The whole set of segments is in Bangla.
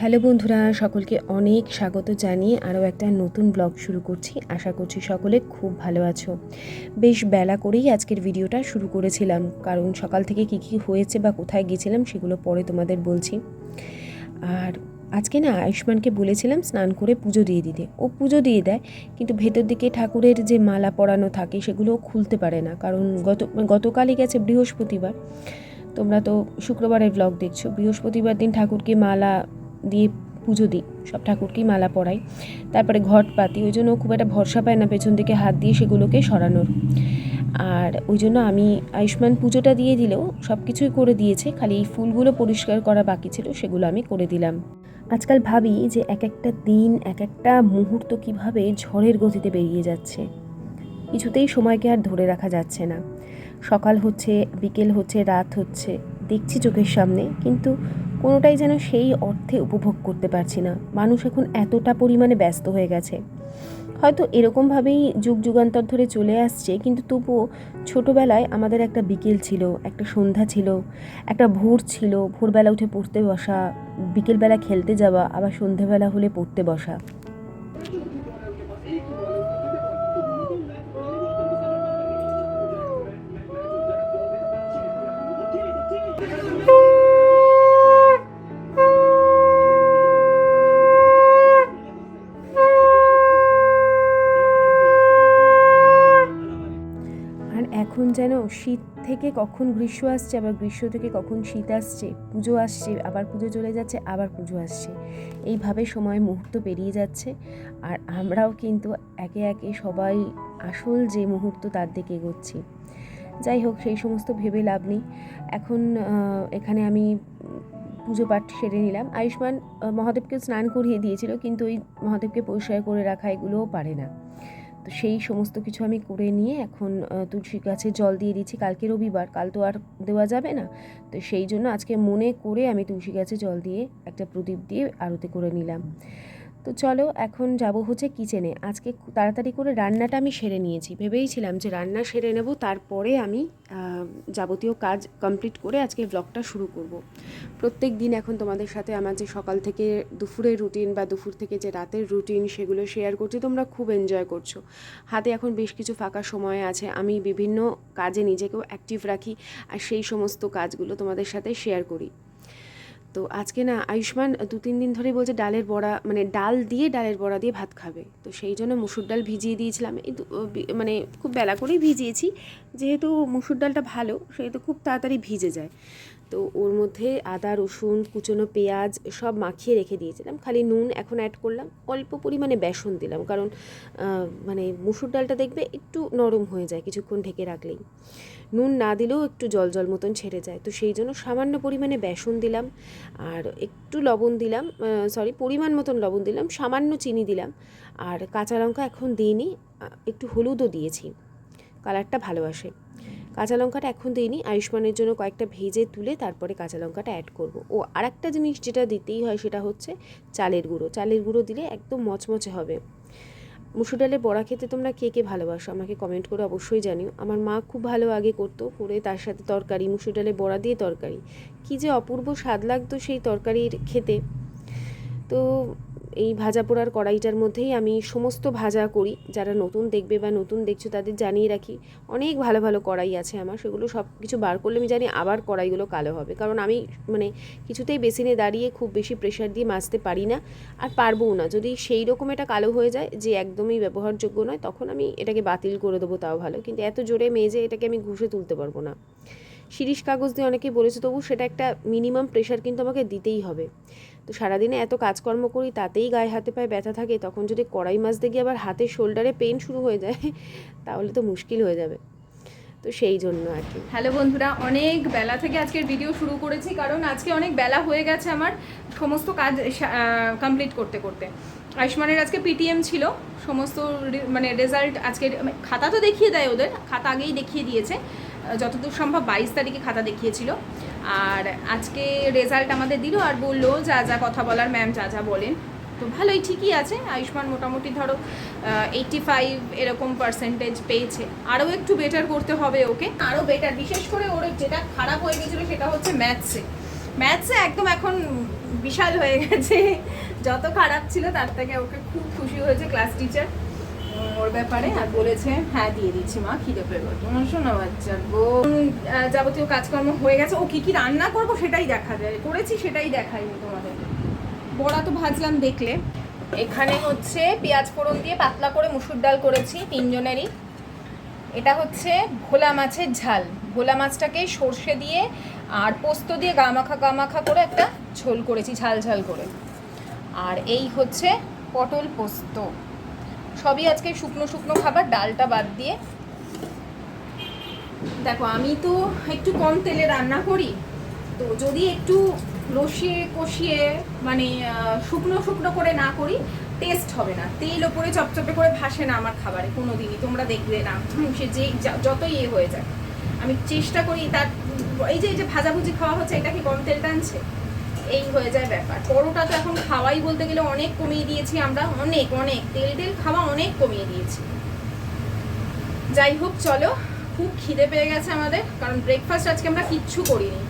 হ্যালো বন্ধুরা, সকলকে অনেক স্বাগত জানিয়ে আরও একটা নতুন ব্লগ শুরু করছি। আশা করছি সকলে খুব ভালো আছো। বেশ বেলা করেই আজকের ভিডিওটা শুরু করেছিলাম, কারণ সকাল থেকে কী কী হয়েছে বা কোথায় গেছিলাম সেগুলো পরে তোমাদের বলছি। আর আজকে না আয়ুষ্মানকে বলেছিলাম স্নান করে পুজো দিয়ে দিতে। ও পুজো দিয়ে দেয়, কিন্তু ভেতর দিকে ঠাকুরের যে মালা পরানো থাকে সেগুলো খুলতে পারে না, কারণ গত, গতকালই গেছে বৃহস্পতিবার। তোমরা তো শুক্রবারের ব্লগ দেখছ, বৃহস্পতিবার দিন ঠাকুরকে মালা দিয়ে পুজো দিই, সব ঠাকুরকেই মালা পরাই। তারপরে ঘট পাতি, ওই জন্য খুব একটা ভরসা পায় না পেছন দিকে হাত দিয়ে সেগুলোকে সরানোর। আর ওই জন্য আমি আয়ুষ্মান পুজোটা দিয়ে দিলেও সব কিছুই করে দিয়েছে, খালি এই ফুলগুলো পরিষ্কার করা বাকি ছিল, সেগুলো আমি করে দিলাম। আজকাল ভাবি যে এক একটা দিন, এক একটা মুহূর্ত কীভাবে ঝড়ের গতিতে বেরিয়ে যাচ্ছে। কিছুতেই সময়কে আর ধরে রাখা যাচ্ছে না। সকাল হচ্ছে, বিকেল হচ্ছে, রাত হচ্ছে, দেখছি চোখের সামনে, কিন্তু কোনোটাই যেন সেই অর্থে উপভোগ করতে পারছি না। মানুষ এখন এতটা পরিমাণে ব্যস্ত হয়ে গেছে। হয়তো এরকমভাবেই যুগ যুগান্তর ধরে চলে আসছে, কিন্তু তবুও ছোটোবেলায় আমাদের একটা বিকেল ছিল, একটা সন্ধ্যা ছিল, একটা ভোর ছিল, ভোরবেলা উঠে পড়তে বসা, বিকেলবেলা খেলতে যাওয়া, আবার সন্ধেবেলা হলে পড়তে বসা। শীত থেকে কখন গ্রীষ্ম আসছে, আবার গ্রীষ্ম থেকে কখন শীত আসছে, পুজো আসছে, আবার পুজো চলে যাচ্ছে, আবার পুজো আসছে। এইভাবে সময় মুহূর্ত পেরিয়ে যাচ্ছে। আর আমরাও কিন্তু একে একে সবাই আসল যে মুহূর্ত তার দিকে এগোচ্ছি। যাই হোক, সেই সমস্ত ভেবে লাভ নেই। এখন এখানে আমি পুজো পাঠ সেরে নিলাম। আয়ুষ্মান মহাদেবকে স্নান করিয়ে দিয়েছিল, কিন্তু ওই মহাদেবকে পরিষ্কার করে রাখা এগুলোও পারে না। তো সেই সমস্ত কিছু আমি করে নিয়ে এখন তুলসী গাছে জল দিয়ে দিচ্ছি। কালকে রবিবার, কাল তো আর দেওয়া যাবে না। তো সেই জন্য আজকে মনে করে আমি তুলসী গাছে জল দিয়ে একটা প্রদীপ দিয়ে আরতি করে নিলাম। তো চলো, এখন যাব হচ্ছে কিচেনে। আজকে তাড়াতাড়ি করে রান্নাটা আমি সেরে নিয়েছি। ভেবেইছিলাম যে রান্না সেরে নেব, তারপরে আমি যাবতীয় কাজ কমপ্লিট করে আজকে ব্লগটা শুরু করব। প্রত্যেক দিন এখন তোমাদের সাথে আমার যে সকাল থেকে দুপুরের রুটিন বা দুপুর থেকে যে রাতের রুটিন সেগুলো শেয়ার করছি, তোমরা খুব এনজয় করছ। হাতে এখন বেশ কিছু ফাঁকা সময় আছে, আমি বিভিন্ন কাজে নিজেকেও অ্যাক্টিভ রাখি আর সেই সমস্ত কাজগুলো তোমাদের সাথে শেয়ার করি। তো আজকে না আয়ুষ্মান দু তিন দিন ধরেই বলছে ডালের বড়া মানে ডাল দিয়ে ডালের বড়া দিয়ে ভাত খাবে। তো সেই জন্য মুসুর ডাল ভিজিয়ে দিয়েছিলাম। এই মানে খুব বেলা করেই ভিজিয়েছি, যেহেতু মুসুর ডালটা ভালো, সেহেতু খুব তাড়াতাড়ি ভিজে যায়। তো ওর মধ্যে আদা, রসুন, কুচনো পেঁয়াজ সব মাখিয়ে রেখে দিয়েছিলাম। খালি নুন এখন অ্যাড করলাম। অল্প পরিমাণে বেসন দিলাম কারণ মানে মুসুর ডালটা দেখবে একটু নরম হয়ে যায় কিছুক্ষণ ঢেকে রাখলেই। নুন না দিলেও একটু জল জল মতন ছেড়ে যায়। তো সেই জন্য সামান্য পরিমাণে বেসন দিলাম আর একটু লবণ দিলাম সরি পরিমাণ মতন লবণ দিলাম, সামান্য চিনি দিলাম আর কাঁচা লঙ্কা এখন দিইনি একটু হলুদও দিয়েছি। কালারটা ভালো আসে। কাঁচা লঙ্কাটা এখন দিইনি, আয়ুষ্মানের জন্য কয়েকটা ভেজে তুলে তারপরে কাঁচা লঙ্কাটা অ্যাড করব। ও, আরেকটা জিনিস যেটা দিতেই হয় সেটা হচ্ছে চালের গুঁড়ো। চালের গুঁড়ো দিলে একদম মচমচে হবে। মুসুর ডালের বড়া খেতে তোমরা কে কে ভালোবাসো আমাকে কমেন্ট করে অবশ্যই জানিও। আমার মা খুব ভালো আগে করতো, করে তার সাথে তরকারি, মুসুর ডালের বড়া দিয়ে তরকারি। কী যে অপূর্ব স্বাদ লাগতো সেই তরকারির খেতে। তো এই ভাজা পোড়ার কড়াইটার মধ্যেই আমি সমস্ত ভাজা করি। যারা নতুন দেখবে বা নতুন দেখছ তাদের জানিয়ে রাখি, অনেক ভালো ভালো কড়াই আছে আমার। সেগুলো সব কিছু বার করলে আমি জানি আবার কড়াইগুলো কালো হবে। কারণ আমি মানে কিছুতেই বেসিনে দাঁড়িয়ে খুব বেশি প্রেশার দিয়ে মাজতে পারি না আর পারবও না। যদি সেই রকম এটা কালো হয়ে যায় যে একদমই ব্যবহারযোগ্য নয়, তখন আমি এটাকে বাতিল করে দেবো তাও ভালো। কিন্তু এত জোরে মেজে এটাকে আমি ঘুষে তুলতে পারব না। শিরিষ কাগজ দিয়ে অনেকেই বলেছে, তবু সেটা একটা মিনিমাম প্রেশার কিন্তু আমাকে দিতেই হবে। তো সারাদিনে এত কাজকর্ম করি, তাতেই গায়ে হাতে পায়ে ব্যথা থাকে, তখন যদি কড়াই মাজতে গিয়ে আবার হাতের শোল্ডারে পেন শুরু হয়ে যায়, তাহলে তো মুশকিল হয়ে যাবে। তো সেই জন্য আর কি। হ্যালো বন্ধুরা, অনেক বেলা থেকে আজকের ভিডিও শুরু করেছি, কারণ আজকে অনেক বেলা হয়ে গেছে আমার সমস্ত কাজ কমপ্লিট করতে করতে। আয়ুষ্মানের আজকে পিটিএম ছিল, সমস্ত মানে রেজাল্ট আজকের মানে খাতা তো দেখিয়ে দেয় ওদের, খাতা আগেই দেখিয়ে দিয়েছে, যতদূর সম্ভব বাইশ তারিখে খাতা দেখিয়েছিল। আর আজকে রেজাল্ট আমাদের দিল আর বলল, যা যা কথা বলার ম্যাম যা যা বলেন। তো ভালোই, ঠিকই আছে। আয়ুষ্মান মোটামুটি ধরো এইটটি ফাইভ এরকম পার্সেন্টেজ পেয়েছে। আরও একটু বেটার করতে হবে ওকে। আরও বেটার বিশেষ করে ওর যেটা খারাপ হয়ে গেছিল সেটা হচ্ছে ম্যাথসে ম্যাথসে একদম এখন বিশাল হয়ে গেছে। যত খারাপ ছিল তার থেকে ওকে খুব খুশি হয়েছে ক্লাস টিচার ওর ব্যাপারে আর বলেছে হ্যাঁ দিয়ে দিচ্ছি মা খিদে পেল। তোমার শোনো উম, আহ, যাবতীয় কাজকর্ম হয়ে গেছে ও কি কি রান্না করব সেটাই দেখা যায় করেছি সেটাই দেখাইনি তোমাদের। বড়া তো ভাজলাম দেখলে। এখানে হচ্ছে পেঁয়াজ ফোড়ন দিয়ে পাতলা করে মুসুর ডাল করেছি তিনজনেরই। এটা হচ্ছে ভোলা মাছের ঝাল। ভোলা মাছটাকে সর্ষে দিয়ে আর পোস্ত দিয়ে গামাখা গামাখা করে একটা ঝোল করেছি ঝাল ঝাল করে। আর এই হচ্ছে পটল পোস্ত। সবই আজকে শুকনো শুকনো খাবার, ডালটা বাদ দিয়ে। দেখো, আমি তো একটু কম তেলে রান্না করি। তো যদি একটু রসিয়ে কষিয়ে মানে শুকনো শুকনো করে না করি টেস্ট হবে না। তেল ওপরে চপচপে করে ভাসে না আমার খাবারে কোনো দিনই তোমরা দেখবে না। সে যে, যতই ইয়ে হয়ে যায় আমি চেষ্টা করি তার, এই যে এই যে ভাজাভুজি খাওয়া হচ্ছে, এটা কি কম তেল টানছে এই হয়ে যায় ব্যাপার। পরোটা তো এখন খাওয়াই বলতে গেলে অনেক কমিয়ে দিয়েছি আমরা। অনেক অনেক। তেল তেল খাওয়া অনেক কমিয়ে দিয়েছি। যাই হোক, চলো। খুব খিদে পেয়ে গেছে আমাদের, কারণ ব্রেকফাস্ট আজকে আমরা কিচ্ছু করিনি।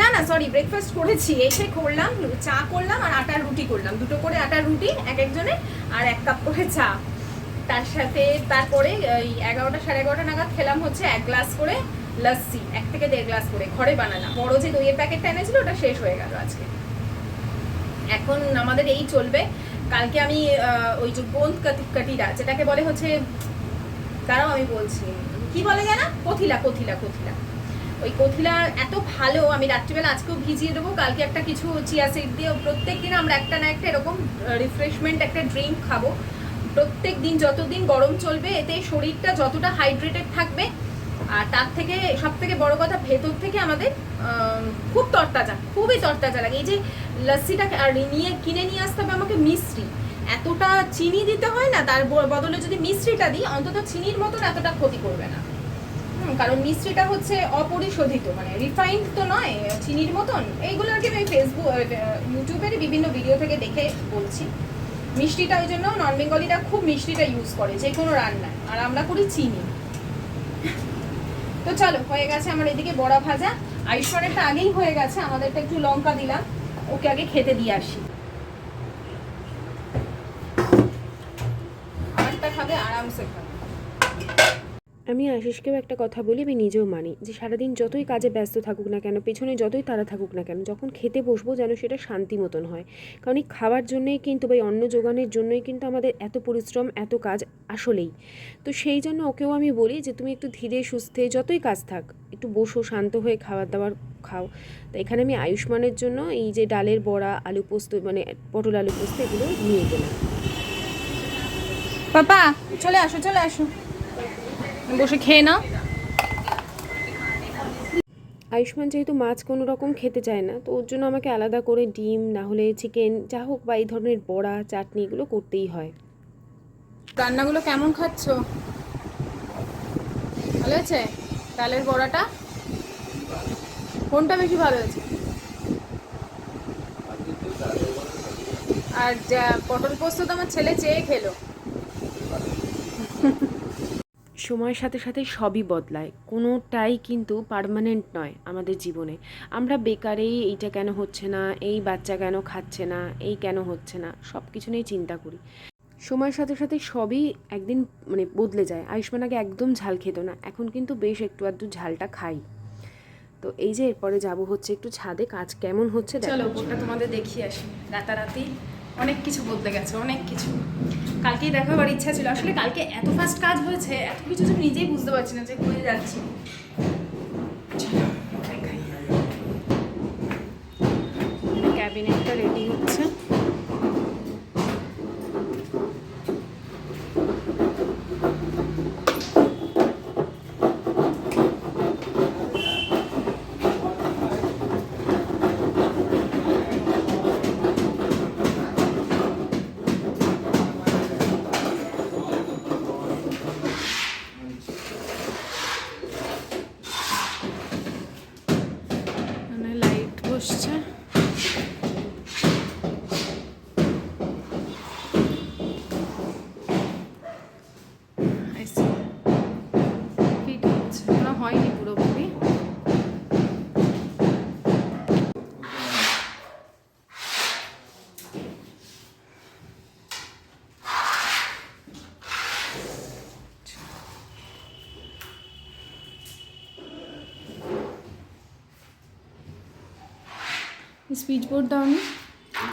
না না সরি ব্রেকফাস্ট করেছি। এসে করলাম, চা করলাম আর আটার রুটি করলাম। দুটো করে আটার রুটি, এক একজনের আর এক কাপ করে চা। তার সাথে, তারপরে, ওই এগারোটা, সাড়ে এগারোটা নাগাদ খেলাম হচ্ছে এক গ্লাস করে লস্যি এক থেকে দেড় গ্লাস করে, ঘরে বানানা বড় যে দইয়ের প্যাকেটটা এনেছিল, ওটা শেষ হয়ে গেল আজকে। এখন আমাদের এই চলবে। কালকে আমি ওই যে কাটি- কাটিরা, যেটাকে বলে হচ্ছে তারাও আমি বলছি। কি বলে জানা কথিলা কথিলা কথিলা। ওই কথিলা এত ভালো, আমি রাত্রিবেলা আজকেও ভিজিয়ে দেবো। কালকে একটা কিছু চিয়া সিড দিয়ে, প্রত্যেক দিন আমরা একটা না একটা এরকম রিফ্রেশমেন্ট একটা ড্রিঙ্ক খাব। প্রত্যেক দিন যতদিন গরম চলবে, এতে শরীরটা যতটা হাইড্রেটেড থাকবে আর তার থেকে সব থেকে বড় কথা ভেতর থেকে আমাদের খুব তরতাজা, খুবই তরতাজা লাগে। এই যে লস্যিটা আর নিয়ে, কিনে নিয়ে আসতে হবে আমাকে মিষ্টি এতটা চিনি দিতে হয় না, তার বদলে যদি মিষ্টিটা দিই, অন্তত চিনির মতন এতটা ক্ষতি করবে না। কারণ মিষ্টিটা হচ্ছে অপরিশোধিত মানে রিফাইন্ড তো নয়, চিনির মতন। এইগুলো আর কি আমি ফেসবুক ইউটিউবের বিভিন্ন ভিডিও থেকে দেখে বলছি। মিষ্টিটা ওই জন্য নন বেঙ্গলিরা খুব মিষ্টিটা ইউজ করে যে কোনো রান্নায়। আর আমরা করি চিনি। তো চলো, হয়ে গেছে আমার এদিকে বড়া ভাজা। আয়ুষ্মানেরটা আগেই হয়ে গেছে, আমাদেরটা একটু লঙ্কা দিলাম। ওকে আগে খেতে দিয়ে আসি। আমারটা খাবে আরামসে খাবে। আমি আশিসকেও একটা কথা বলি, আমি নিজেও মানি যে সারাদিন যতই কাজে ব্যস্ত থাকুক না কেন, পেছনে যতই তারা থাকুক না কেন, যখন খেতে বসবো যেন সেটা শান্তি মতন হয়। কারণ এই খাওয়ার জন্যই কিন্তু বা অন্ন যোগানের জন্যই কিন্তু আমাদের এত পরিশ্রম, এত কাজ আসলেই। তো সেই জন্য ওকেও আমি বলি যে তুমি একটু ধীরে সুস্থে যতই কাজ থাক, একটু বসো, শান্ত হয়ে খাবার দাবার খাও। তো এখানে আমি আয়ুষ্মানের জন্য এই যে ডালের বড়া, আলু পোস্ত মানে পটল আলু পোস্ত এগুলো নিয়ে গেলাম। পাপা, চলে আসো চলে আসো। বসে খেয়ে নাও। আয়ুষ্মান যেহেতু মাছ কোনো রকম খেতে চায় না তো ওর জন্য আমাকে আলাদা করে ডিম না হলে চিকেন যা হোক বা এই ধরনের বড়া চাটনি এগুলো করতেই হয়। রান্নাগুলো কেমন খাচ্ছ? ভালো হয়েছে ডালের বড়াটা? কোনটা বেশি ভালো হয়েছে? আর যা পটল পোস্ত তো আমার ছেলে চেয়ে খেলো। সময়ের সাথে সাথে সবই বদলায়। কোনোটাই কিন্তু পার্মানেন্ট নয় আমাদের জীবনে। আমরা বেকারেই এইটা কেন হচ্ছে না এই বাচ্চা কেন খাচ্ছে না এই কেন হচ্ছে না সব কিছু নিয়েই চিন্তা করি। সময়ের সাথে সাথে সবই একদিন মানে বদলে যায়। আয়ুষ্মান আগে একদম ঝাল খেত না এখন কিন্তু বেশ একটু আধটু ঝালটা খাই। তো এই যে এরপরে যাব হচ্ছে একটু ছাদে কাজ কেমন হচ্ছে চলো দেখো ওপরটা তোমাদের দেখিয়ে আসি। রাতারাতি অনেক কিছু বদলে গেছে অনেক কিছু। কালকেই দেখাবার ইচ্ছা ছিল। আসলে কালকে এত ফাস্ট কাজ হয়েছে এত কিছু যে নিজেই বুঝতে পারছি না যে করে যাচ্ছি। ক্যাবিনেটটা রেডি হচ্ছে মানে লাইট বসছে স্পিচ বোর্ড দাও নি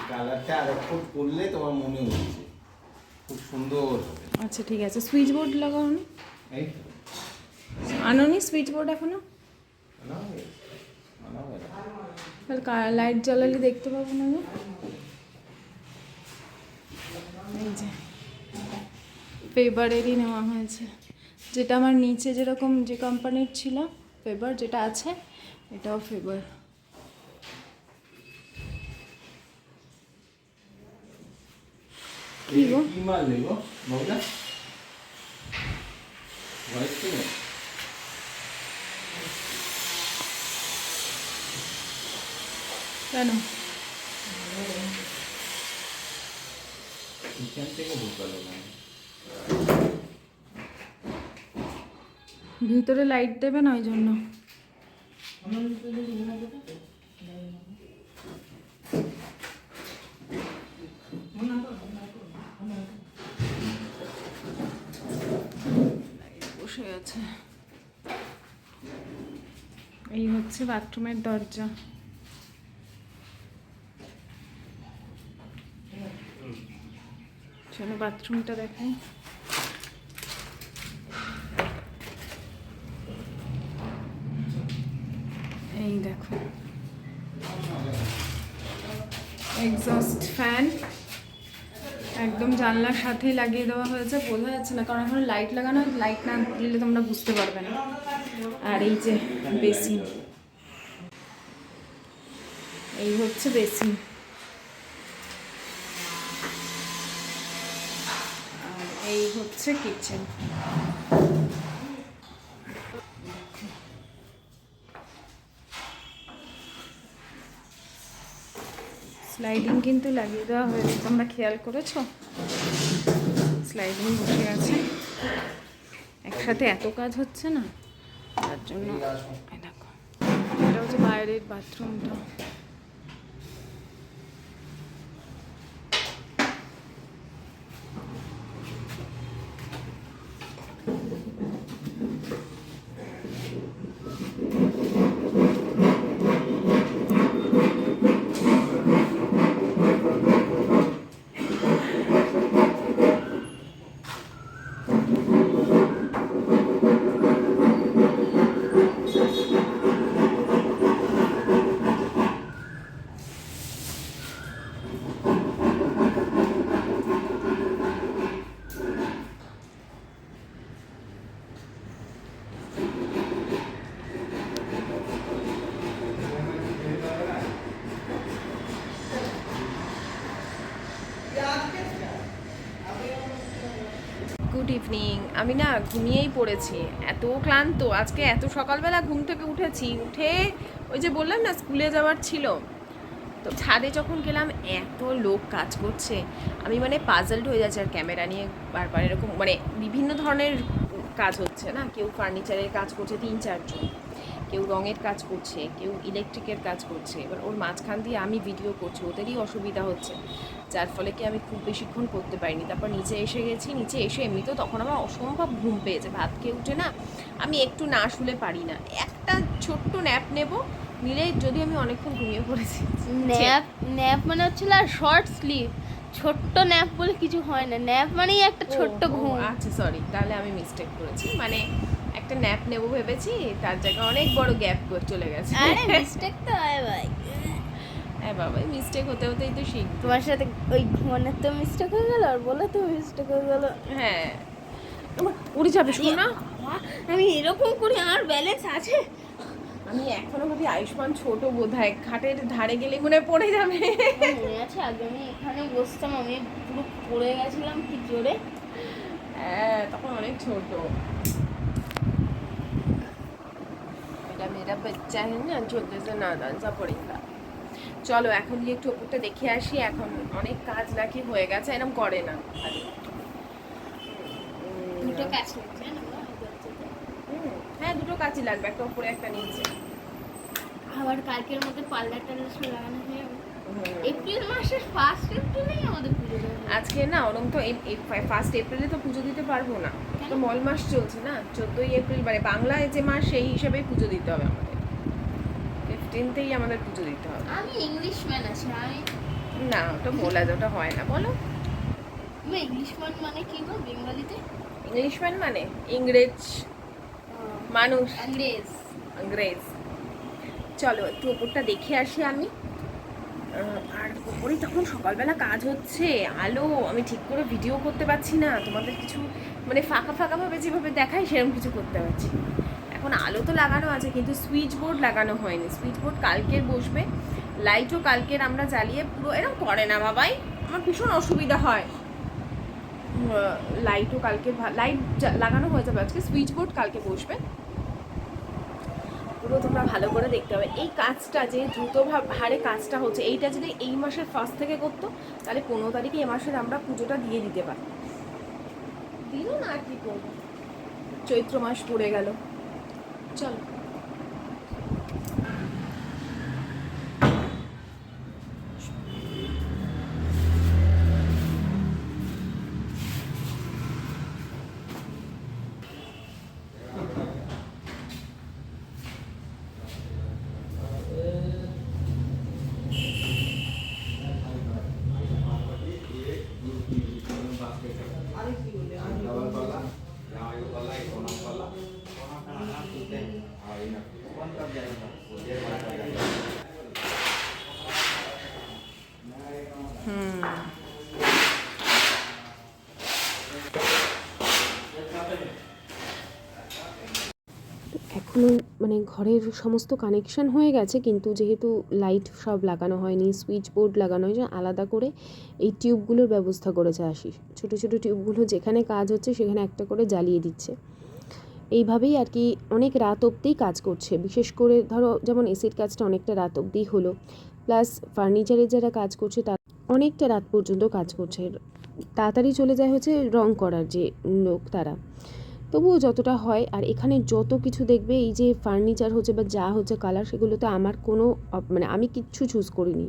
কালারটা আর একটু করলে তোমার মনে হচ্ছে খুব সুন্দর আচ্ছা ঠিক আছে। সুইচ বোর্ড লাগাও এই আনোনি সুইচ বোর্ড এখনও। তাহলে লাইট জ্বালালে দেখতে পাবো না এই যে ফেবারেরই নেওয়া হয়েছে। যেটা আমার নিচে যেরকম যে কোম্পানির ছিল ফেবার যেটা আছে এটাও ফেবার কি গো? কি ভয়েস কেন এখান থেকে ঢুকালো না ভিতরে লাইট দেবে না ওই জন্য আছে এই হচ্ছে বাথরুমের দরজা। চলো বাথরুমটা দেখাই। এই দেখো। এক্সস্ট ফ্যান একদম জানলার সাথেই লাগিয়ে দেওয়া হয়েছে, বোঝা যাচ্ছে না। কারণ এখন লাইট লাগানো লাইট না দিলে তোমরা বুঝতে পারবে না। আর এই যে বেসিন। এই হচ্ছে বেসিন। এই হচ্ছে কিচেন স্লাইডিং কিন্তু লাগিয়ে দেওয়া হয়েছে, তোমরা খেয়াল করেছ? স্লাইডিং বসে আছে। একসাথে এত কাজ হচ্ছে না, তার জন্য। দেখো, এটা হচ্ছে বাইরের বাথরুমটা গুড ইভিনিং আমি না ঘুমিয়েই পড়েছি। এত ক্লান্ত। আজকে এত সকালবেলা ঘুম থেকে উঠেছি। উঠে ওই যে বললাম না, স্কুলে যাওয়ার ছিল। তো ছাদে যখন গেলাম, এত লোক কাজ করছে। আমি মানে পাজলড হয়ে যাচ্ছে আর ক্যামেরা নিয়ে বারবার এরকম মানে বিভিন্ন ধরনের কাজ হচ্ছে না? কেউ ফার্নিচারের কাজ করছে তিন চারজন। কেউ রঙের কাজ করছে, কেউ ইলেকট্রিকের কাজ করছে। এবার ওর মাঝখান দিয়ে আমি ভিডিও করছি। ওদেরই অসুবিধা হচ্ছে। যার ফলে কি আমি খুব বেশিক্ষণ করতে পারিনি। তারপর নিচে এসে গেছি নিচে এসে এমনিতেও তখন আমার অসম্ভব ঘুম পেয়েছে। ভাত খেয়ে উঠে না আমি একটু না শুলে পারি না। একটা ছোট্ট ন্যাপ নেব নিলে যদি আমি অনেকক্ষণ ঘুমিয়ে পড়েছি। ন্যাপ ন্যাপ মানে হচ্ছিল শর্ট স্লিপ ছোট্ট ন্যাপ বলে কিছু হয় না। ন্যাপ মানেই একটা ছোট্ট ঘুম। আচ্ছা সরি তাহলে আমি মিস্টেক করেছি। মানে একটা ন্যাপ নেব ভেবেছি তার জায়গায় অনেক বড় গ্যাপ চলে গেছে। আরে মিস্টেক তো হয় ভাই। হ্যাঁ বাবা মিস্টেক হতে হতেই তো শিখ তোমার সাথে ওই ঘুমানোর তো মিস্টেক হয়ে গেল আর বলে তো মিস্টেক হয়ে গেল। হ্যাঁ। উড়ে যাবে শোনো না। আমি এরকম করি আমার ব্যালেন্স আছে? আমি এখনও ভাবি আয়ুষ্মান ছোট বোধ হয় খাটের ধারে গেলে মনে পড়ে যাবে। মনে আছে আগে আমি এখানে বসতাম আমি পুরো পড়ে গেছিলাম কি জোরে। হ্যাঁ তখন অনেক ছোট। এটা মেরা বাচ্চা হ্যাঁ না ছোটে সে নাদান সা পড়েগা চলো এখন গিয়ে একটু ওপরটা দেখে আসি। এখন অনেক কাজ নাকি হয়ে গেছে এরকম করে না। দুটো কাজ হ্যাঁ দুটো কাজই লাগবে একটা উপরে একটা নিচে। আবার কালকের মধ্যে পার্লার টার্লার সব লাগানো হয়ে এপ্রিল মাসের ফার্স্ট এপ্রিলেই আমাদের পুজো আজকে না ওরম তো ফার্স্ট এপ্রিলে তো পুজো দিতে পারব না। তো মল মাস চলছে না চোদ্দোই এপ্রিল মানে বাংলায় যে মাস সেই হিসাবে পুজো দিতে হবে আমাদের। ফিফটিন আমাদের পুজো দিতে হবে। আমি ইংলিশ ম্যান আছি আমি না ওটা বলা ওটা হয় না। বলো। ইংলিশ ম্যান মানে কি গো বেঙ্গলিতে? ইংলিশম্যান মানে ইংরেজ মানুষ। ইংরেজ। ইংরেজ। চলো একটু ওপরটা দেখে আসি আমি। আর ওপরেই তখন সকালবেলা কাজ হচ্ছে। আলো আমি ঠিক করে ভিডিও করতে পারছি না। তোমাদের কিছু মানে ফাঁকা ফাঁকাভাবে যেভাবে দেখাই সেরকম কিছু করতে পারছি। এখন আলো তো লাগানো আছে, কিন্তু সুইচ বোর্ড লাগানো হয়নি। সুইচ বোর্ড কালকের বসবে লাইটও কালকের আমরা জ্বালিয়ে পুরো এরকম করে না বাবাই, আমার ভীষণ অসুবিধা হয়। লাইটও কালকে লাইট লাগানো হয়ে যাবে আজকে সুইচ বোর্ড কালকে বসবে। পুরো তোমরা ভালো করে দেখতে হবে এই কাজটা যে দ্রুত হারে কাজটা হচ্ছে, এইটা যদি এই মাসের ফার্স্ট থেকে করতো, তাহলে পনেরো তারিখে এ মাসের আমরা পুজোটা দিয়ে দিতে পারি দিল না আর কি করব? চৈত্র মাস পড়ে গেল। চলো এখনও মানে ঘরের সমস্ত কানেকশন হয়ে গেছে, কিন্তু যেহেতু লাইট সব লাগানো হয়নি সুইচ বোর্ড লাগানো হয়েছে আলাদা করে এই টিউবগুলোর ব্যবস্থা করেছে আশিস। ছোটো ছোটো টিউবগুলো যেখানে কাজ হচ্ছে সেখানে একটা করে জ্বালিয়ে দিচ্ছে। এইভাবেই আর কি অনেক রাত অবধিই কাজ করছে। বিশেষ করে ধরো যেমন এসির কাজটা অনেকটা রাত অবধি হলো প্লাস ফার্নিচারের যারা কাজ করছে তারা অনেকটা রাত পর্যন্ত কাজ করছে। তাড়াতাড়ি চলে যায় হচ্ছে রং করার যে লোক তারা। তবুও যতটা হয়, আর এখানে যত কিছু দেখবে, এই যে ফার্নিচার হচ্ছে বা যা হচ্ছে কালার সেগুলোতে আমার কোনো মানে আমি কিচ্ছু চুজ করিনি।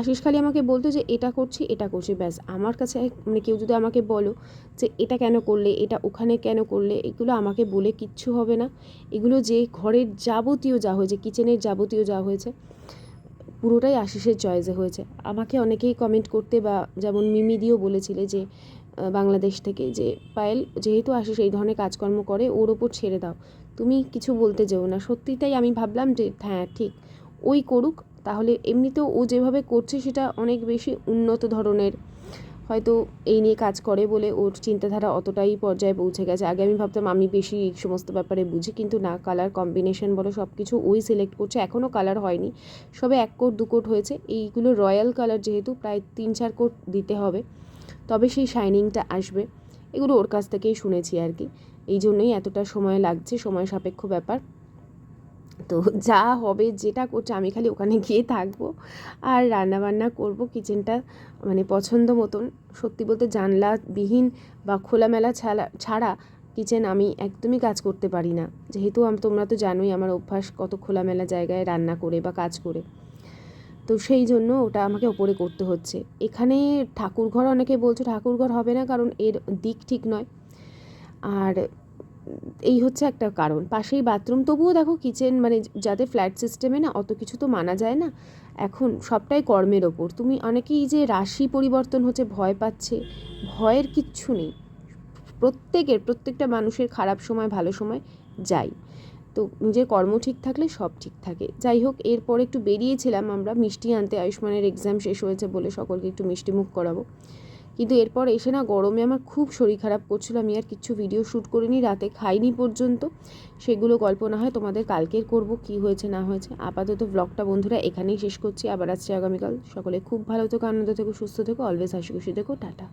আশিস খালি আমাকে বলতো যে, এটা করছি এটা করছি। ব্যাস, আমার কাছে মানে কেউ যদি আমাকে বলো যে, এটা কেন করলে, এটা ওখানে কেন করলে? এগুলো আমাকে বলে কিচ্ছু হবে না। এগুলো যে ঘরের যাবতীয় যা হয়েছে কিচেনের যাবতীয় যা হয়েছে, পুরোটাই আশিসের চয়েসে হয়েছে। আমাকে অনেকেই কমেন্ট করতে বা যেমন মিমি দিও বলেছিলে যে বাংলাদেশ থেকে যে পায়েল যেহেতু আসে সেই ধরনের কাজকর্ম করে, ওর ওপর ছেড়ে দাও। তুমি কিছু বলতে যেও না। সত্যি তাই আমি ভাবলাম যে হ্যাঁ ঠিক, ওই করুক। তাহলে এমনিতেও ও যেভাবে করছে সেটা অনেক বেশি উন্নত ধরনের হয়তো এই নিয়ে কাজ করে বলে ওর চিন্তাধারা অতটাই পর্যায়ে পৌঁছে গেছে। আগে আমি ভাবতাম আমি বেশি এই সমস্ত ব্যাপারে বুঝি, কিন্তু না কালার কম্বিনেশন বলো সব কিছু ওই সিলেক্ট করছে। এখনও কালার হয়নি। সবে এক কোট, দু কোট হয়েছে। এইগুলো রয়্যাল কালার যেহেতু, প্রায় তিন চার কোট দিতে হবে। তবে সেই শাইনিংটা আসবে। এগুলো ওর কাছ থেকেই শুনেছি আর কি। এই জন্যই এতটা সময় লাগছে, সময় সাপেক্ষ ব্যাপার। তো যা হবে, যেটা করছে, আমি খালি ওখানে গিয়ে থাকব আর রান্না বান্না করব কিচেনটা মানে পছন্দ মতন। সত্যি বলতে জানলাবিহীন বা খোলামেলা ছাড়া ছাড়া কিচেন আমি একদমই কাজ করতে পারি না। যেহেতু আম- তোমরা তো জানোই আমার অভ্যাস কত খোলামেলা জায়গায় রান্না করে বা কাজ করে। তো সেই জন্য ওটা আমাকে ওপরে করতে হচ্ছে। এখানে ঠাকুরঘর অনেকে বলছে ঠাকুরঘর হবে না কারণ এর দিক ঠিক নয়। আর এই হচ্ছে একটা কারণ। পাশেই বাথরুম। তবুও দেখো কিচেন মানে যাদের ফ্ল্যাট সিস্টেমে না অত কিছু তো মানা যায় না। এখন সবটাই কর্মের ওপর। তুমি অনেকেই যে রাশি পরিবর্তন হচ্ছে, ভয় পাচ্ছে, ভয়ের কিচ্ছু নেই। প্রত্যেকের, প্রত্যেকটা মানুষের খারাপ সময়, ভালো সময় যাই তো নিজের কর্ম ঠিক থাকলে সব ঠিক থাকে। যাই হোক, এরপর একটু বেরিয়েছিলাম আমরা, মিষ্টি আনতে, আয়ুষ্মানের এক্সাম শেষ হয়েছে বলে সকলকে একটু মিষ্টি মুখ করাবো। কিন্তু এরপর এসে না গরমে আমার খুব শরীর খারাপ করছিল, আমি আর কিছু ভিডিও শ্যুট করিনি, রাতে খাইনি পর্যন্ত। সেগুলো গল্প না হয় তোমাদের কালকের করব, কি হয়েছে, না হয়েছে। আপাতত ব্লগটা বন্ধুরা এখানেই শেষ করছি, আবার আসছে আগামীকাল। সকলে খুব ভালো থেকো, আনন্দ থেকো, সুস্থ থেকো অলওয়েজ হাসি খুশি থেকো, টাটা।